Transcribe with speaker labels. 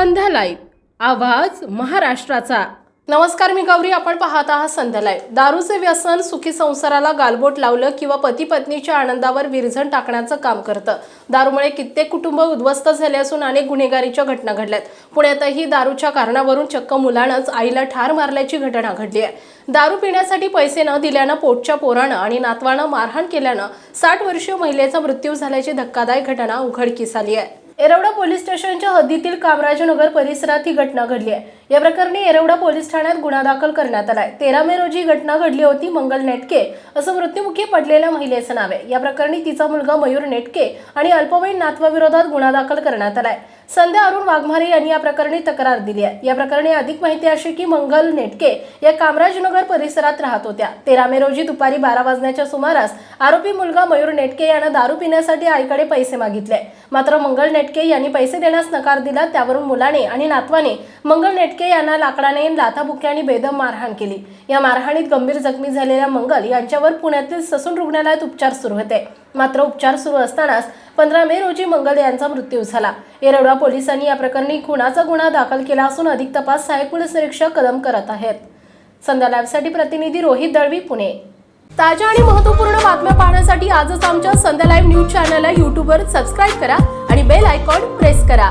Speaker 1: संध्या live. आवाज महाराष्ट्राचा. नमस्कार मी गौरी आपण पाहत आहात संध्या लाईव्ह. दारूचे व्यसन सुखी संसाराला गालबोट लावलं किंवा पती पत्नीच्या आनंदावर विरझण टाकण्याचं काम करतं. दारूमुळे कित्येक कुटुंब उद्ध्वस्त झाले असून अनेक गुन्हेगारीच्या घटना घडल्यात. पुण्यातही दारूच्या कारणावरून चक्क मुलानंच आईला ठार मारल्याची घटना घडली आहे. दारू पिण्यासाठी पैसे न दिल्यानं पोटच्या पोरानं आणि नातवानं मारहाण केल्यानं साठ वर्षीय महिलेचा मृत्यू झाल्याची धक्कादायक घटना उघडकीस आली आहे. येरवडा पोलीस स्टेशनच्या हद्दीतील कामराजनगर परिसरात ही घटना घडली आहे. या प्रकरणी येरवडा पोलीस ठाण्यात गुन्हा दाखल करण्यात आलाय. तेरा मे रोजी घटना घडली होती मंगल नेटके असं मृत्युमुखी पडलेल्या महिलेचं नाव आहे. या प्रकरणी तिचा मुलगा मयूर नेटके आणि अल्पवयीन नातवाविरोधात गुन्हा दाखल करण्यात आलाय. संध्या अरुण वाघमारे यांनी या प्रकरणी तक्रार दिली आहे. या प्रकरणी अधिक माहिती अशी की मंगल नेटके या कामराजनगर परिसरात राहत होत्या. तेरा मे रोजी दुपारी बारा वाजण्याच्या सुमारास आरोपी मुलगा मयूर नेटके यानं दारू पिण्यासाठी आईकडे पैसे मागितले. मात्र मंगल नेटके यांनी पैसे देण्यास नकार दिला त्यावरून मुलाने आणि नातवाने मंगल नेटके यांना लाकडाने लाथाबुक्याने आणि बेदम मारहाण केली. या मारहाणीत गंभीर जखमी झालेल्या मंगल यांच्यावर पुण्यातील ससून रुग्णालयात उपचार सुरू होते. मात्र उपचार सुरू असतानाच पंधरा मे रोजी मंगल यांचा मृत्यू झाला. येरवडा पोलिसांनी या प्रकरणी खुनाचा गुन्हा दाखल केला असून अधिक तपास सहाय्यक पोलीस निरीक्षक कदम करत आहेत. संध्या लाईव्हसाठी प्रतिनिधी रोहित दळवी पुणे. ताज्या आणि महत्त्वपूर्ण बातम्या पाहण्यासाठी आजच आमच्या संध्या लाईव्ह न्यूज चॅनलला यूट्यूबवर सबस्क्राईब करा आणि बेल आयकॉन प्रेस करा.